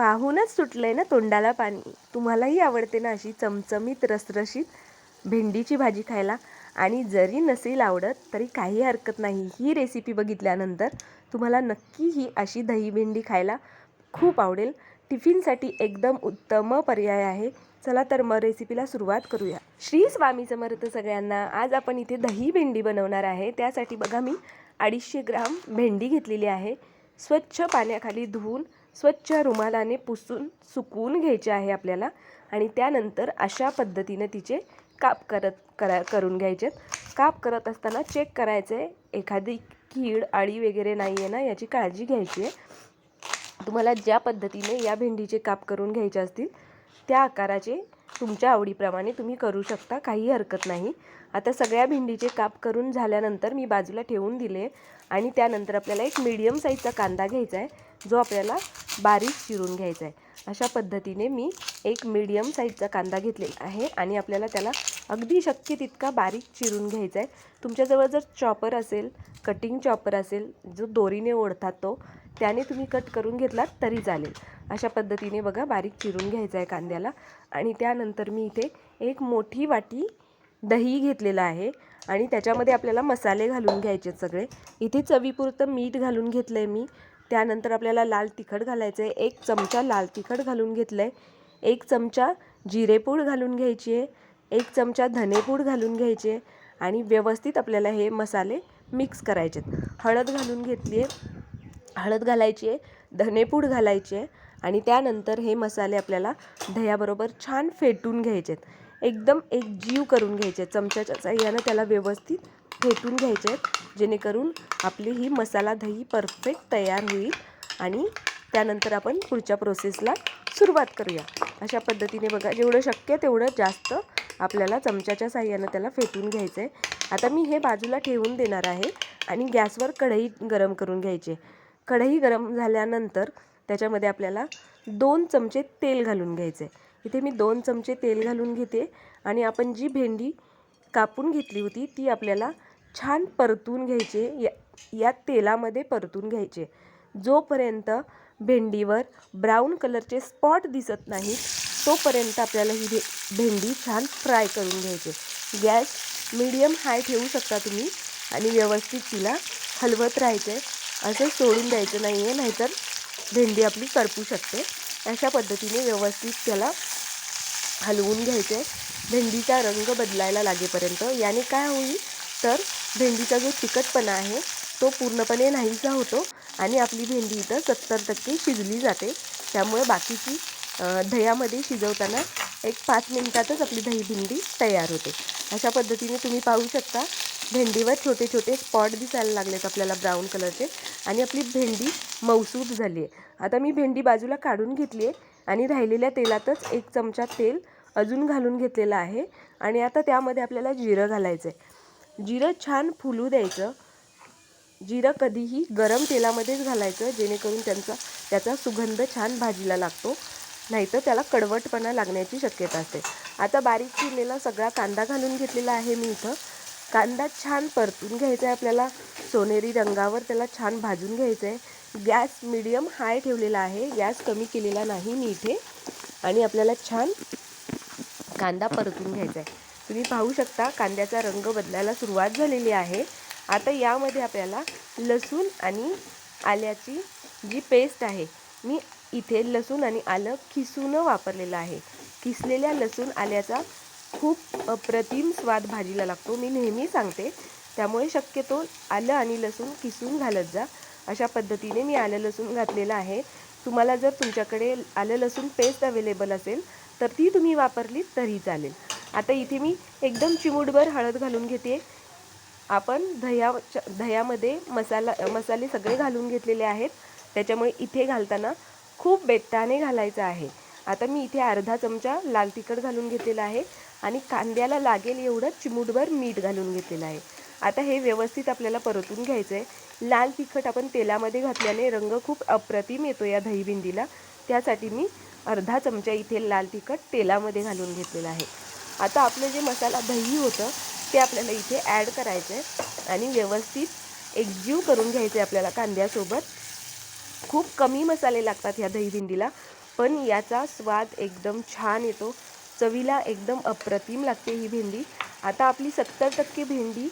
पाहूनच सुटलंय ना तोंडाला पाणी. तुम्हालाही आवडते ना अशी चमचमीत रसरशीत भेंडीची भाजी खायला? आणि जरी नसेल आवडत तरी काही हरकत नाही. ही रेसिपी बघितल्यानंतर तुम्हाला नक्की ही अशी दही भेंडी खायला खूप आवडेल. टिफिनसाठी एकदम उत्तम पर्याय आहे. चला तर मग रेसिपीला सुरुवात करूया. श्री स्वामी समर्थ सगळ्यांना आज आपण इथे दही भेंडी बनवणार आहे. त्यासाठी बघा मी अडीचशे ग्राम भेंडी घेतलेली आहे. स्वच्छ पाण्याखाली धुवून स्वच्छ रुमालाने पुसून सुकवून घ्यायचे आहे आपल्याला. आणि त्यानंतर अशा पद्धतीने तिचे काप करत करा करून घ्यायचेत. काप करत असताना चेक करायचं आहे एखादी कीड आळी वगैरे नाही आहे ना याची काळजी घ्यायची आहे. तुम्हाला ज्या पद्धतीने या भेंडीचे काप करून घ्यायचे असतील त्या आकाराचे तुमच्या आवडीप्रमाणे तुम्ही करू शकता काही हरकत नाही. आता सगळ्या भेंडीचे काप करून झाल्यानंतर मी बाजूला ठेवून दिले आणि त्यानंतर आपल्याला एक मीडियम साईजचा कांदा घ्यायचा आहे जो आपल्याला बारीक चिरून घ्यायचा आहे. अशा पद्धतीने मी एक मीडियम साईजचा कांदा घेतलेला आहे आणि आपल्याला त्याला अगदी शक्य तितका बारीक चिरून घ्यायचा आहे. तुमच्याजवळ जर चॉपर असेल कटिंग चॉपर असेल जो दोरीने ओढतात तो त्याने तुम्ही कट करून घेतलात तरी चालेल. अशा पद्धतीने बघा बारीक चिरून घ्यायचा आहे कांद्याला. आणि त्यानंतर मी इथे एक मोठी वाटी दही घेतलेलं आहे. आणि त्याच्यामध्ये आपल्याला मसाले घालून घ्यायचे सगळे. इथे चवीपुरतं मीठ घालून घेतलं आहे मी. त्यानंतर आपल्याला लाल तिखट घालायचं आहे एक चमचा लाल तिखट घालून घेतलं आहे एक चमचा जिरेपूड घालून घ्यायची आहे एक चमचा धनेपूड घालून घ्यायचे आणि व्यवस्थित आपल्याला हे मसाले मिक्स करायचे हळद घालून घेतली आहे हळद घालायची आहे धनेपूड घालायची आहे आणि त्यानंतर हे मसाले आपल्याला दह्याबरोबर छान फेटून घ्यायचे आहेत. एकदम एक जीव करून घ्यायचे आहेत. चमच्याच्या साह्यानं त्याला व्यवस्थित फेटून घ्यायचे आहेत जेणेकरून आपली ही मसाला दही परफेक्ट तयार होईल आणि त्यानंतर आपण पुढच्या प्रोसेसला सुरुवात करूया. अशा पद्धतीने बघा जेवढं शक्य तेवढं जास्त आपल्याला चमच्याच्या साह्यानं त्याला फेटून घ्यायचं आहे. आता मी हे बाजूला ठेवून देणार आहे आणि गॅसवर कढई गरम करून घ्यायची कढई गरम झाल्यानंतर त्याच्यामध्ये आपल्याला दोन चमचे तेल घालून घ्यायचे. इथे मी दोन चमचे तेल घालून घेते आणि आपण जी भेंडी कापून घेतली होती ती आपल्याला छान परतून घ्यायचे या या तेलामध्ये परतून घ्यायचे. जोपर्यंत भेंडीवर ब्राऊन कलरचे स्पॉट दिसत नाहीत तोपर्यंत आपल्याला ही भे भेंडी छान फ्राय करून घ्यायचे. गॅस मीडियम हाय ठेवू शकता तुम्ही आणि व्यवस्थित तिला हलवत राहायचं आहे असं सोडून द्यायचं नाही आहे नाहीतर भेंडी आपली करपू शकते. अशा पद्धतीने व्यवस्थित त्याला हलवून घ्यायचं. आहे भेंडीचा रंग बदलायला लागेपर्यंत याने काय होईल? तर भेंडीचा जो चिकटपणा आहे तो पूर्णपणे नाहीसा होतो आणि आपली भेंडी इथं सत्तर टक्के शिजली जाते. त्यामुळे बाकीची दह्यामध्ये शिजवताना एक पाच मिनिटातच आपली दही भेंडी तयार होते. अशा पद्धतीने तुम्ही पाहू शकता. भेंडीवर छोटे छोटे स्पॉट दिसायला लागलेत आपल्याला ब्राऊन कलरचे. आणि आपली भेंडी मौसूद झाली आहे आता मी भेंडी बाजूला काढून घेतली आहे आणि राहिलेल्या तेलातच एक चमचा तेल अजून घालून घेतलेलं आहे. आणि आता त्यामध्ये आपल्याला जिरं घालायचं आहे जिरं छान फुलू द्यायचं. जिरं कधीही गरम तेलामध्येच घालायचं जेणेकरून त्यांचा त्याचा सुगंध छान भाजीला लागतो. नाहीतर त्याला कडवटपणा लागण्याची शक्यता असते. आता बारीक चिरलेला सगळा कांदा घालून घेतलेला आहे मी इथं. कांदा छान परतून घ्यायचा आहे आपल्याला. सोनेरी रंगावर त्याला छान भाजून घ्यायचं आहे गॅस मिडियम हाय ठेवलेला आहे. गॅस कमी केलेला नाही मी इथे आणि आपल्याला छान कांदा परतून घ्यायचा आहे तुम्ही पाहू शकता कांद्याचा रंग बदलायला सुरुवात झालेली आहे. आता यामध्ये आपल्याला लसूण आणि आल्याची जी पेस्ट आहे मी इथे लसूण आणि आलं किसून वापरलेलं आहे. किसलेल्या लसूण आल्याचा खूप अप्रतिम स्वाद भाजीला लागतो. मी नेहमी सांगते त्यामुळे शक्यतो आलं आणि लसूण किसून घालत जा. अशा पद्धतीने मी आलं लसूण घातलेलं आहे. तुम्हाला जर तुमच्याकडे आलं लसूण पेस्ट अवेलेबल असेल तर ती तुम्ही वापरली तरी चालेल. आता इथे मी एकदम चिमूटभर हळद घालून घेते. आपण दह्या दह्यामध्ये मसाला मसाले सगळे घालून घेतलेले आहेत. त्याच्यामुळे इथे घालताना खूप बेट्टाने घालायचं आहे. आता मी इथे अर्धा चमचा लाल तिखट घालून घेतलेला आहे आणि कांद्याला लागेल एवढं चिमूटभर मीठ घालून घेतलेलं आहे. आता हे व्यवस्थित आपल्याला परतून घ्यायचं आहे लाल तिखट आपण तेलामध्ये घातल्याने रंग खूप अप्रतिम येतो या दही त्यासाठी मी अर्धा चमचा इथे लाल तिखट तेलामध्ये घालून घेतलेलं आहे. आता आपलं जे मसाला दही होतं ते आपल्याला इथे ॲड करायचं आहे आणि व्यवस्थित एकजीव करून घ्यायचं आहे आपल्याला कांद्यासोबत. खूप कमी मसाले लागतात ह्या दही पण याचा स्वाद एकदम छान येतो. चवीला एकदम अप्रतिम लागते ही भेंडी. आता आपली सत्तर टक्के भेंडी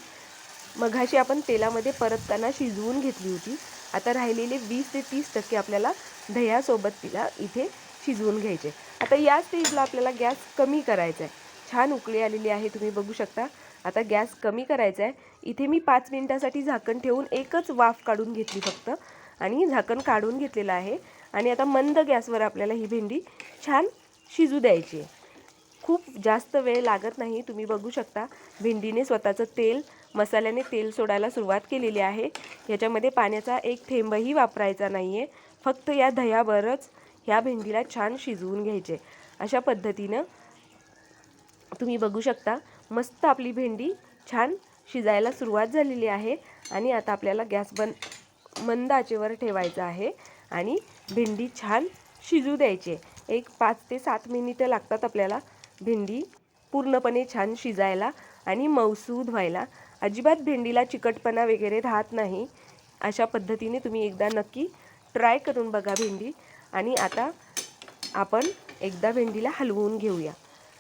मघाशी आपण तेलामध्ये परतताना शिजवून घेतली होती. आता राहिलेले वीस ते तीस टक्के आपल्याला दह्यासोबत तिला इथे शिजवून घ्यायचे. आता या स्टेजला आपल्याला गॅस कमी करायचा आहे. छान उकळी आलेली आहे तुम्ही बघू शकता. आता गॅस कमी करायचा आहे. इथे मी पाच मिनटासाठी झाकण ठेवून एकच वाफ काढून घेतली फक्त. आणि झाकण काढून घेतलेलं आहे. आणि आता मंद गॅसवर आपल्याला ही भेंडी छान शिजू द्यायची आहे. खूप जास्त वेळ लागत नाही तुम्ही बघू शकता. भेंडीने स्वतःचं तेल मसाल्याने तेल सोडायला सुरुवात केलेली आहे. याच्यामध्ये पाण्याचा एक थेंबही वापरायचा नाही आहे फक्त या दह्यावरच ह्या भेंडीला छान शिजवून घ्यायचे. अशा पद्धतीनं तुम्ही बघू शकता मस्त आपली भेंडी छान शिजायला सुरुवात झालेली आहे. आणि आता आपल्याला गॅस बंद मंद आचेवर ठेवायचा आहे. आणि भेंडी छान शिजू द्यायची आहे. एक पाच ते सात मिनिटं लागतात आपल्याला भेंडी पूर्णपणे छान शिजायला आणि मौसूद व्हायला. अजिबात भेंडीला चिकटपणा वगैरे राहत नाही. अशा पद्धतीने तुम्ही एकदा नक्की ट्राय करून बघा भेंडी. आणि आता आपण एकदा भेंडीला हलवून घेऊया.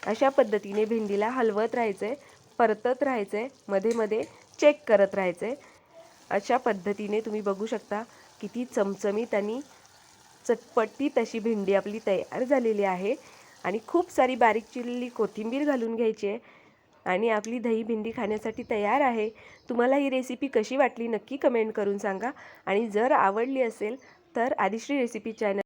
अशा पद्धतीने भेंडीला हलवत राहायचं आहे परतत राहायचं आहे मध्ये मध्ये चेक करत राहायचं आहे अशा पद्धतीने तुम्ही बघू शकता किती चमचमीत आणि चटपटीत अशी भेंडी आपली तयार झालेली आहे. आणि खूप सारी बारीक चिरलेली कोथिंबीर घालून घ्यायची आहे. आणि आपली दही भेंडी खाण्यासाठी तयार आहे. तुम्हाला ही रेसिपी कशी वाटली नक्की कमेंट करून सांगा. आणि जर आवडली असेल तर आदिश्री रेसिपी चॅनल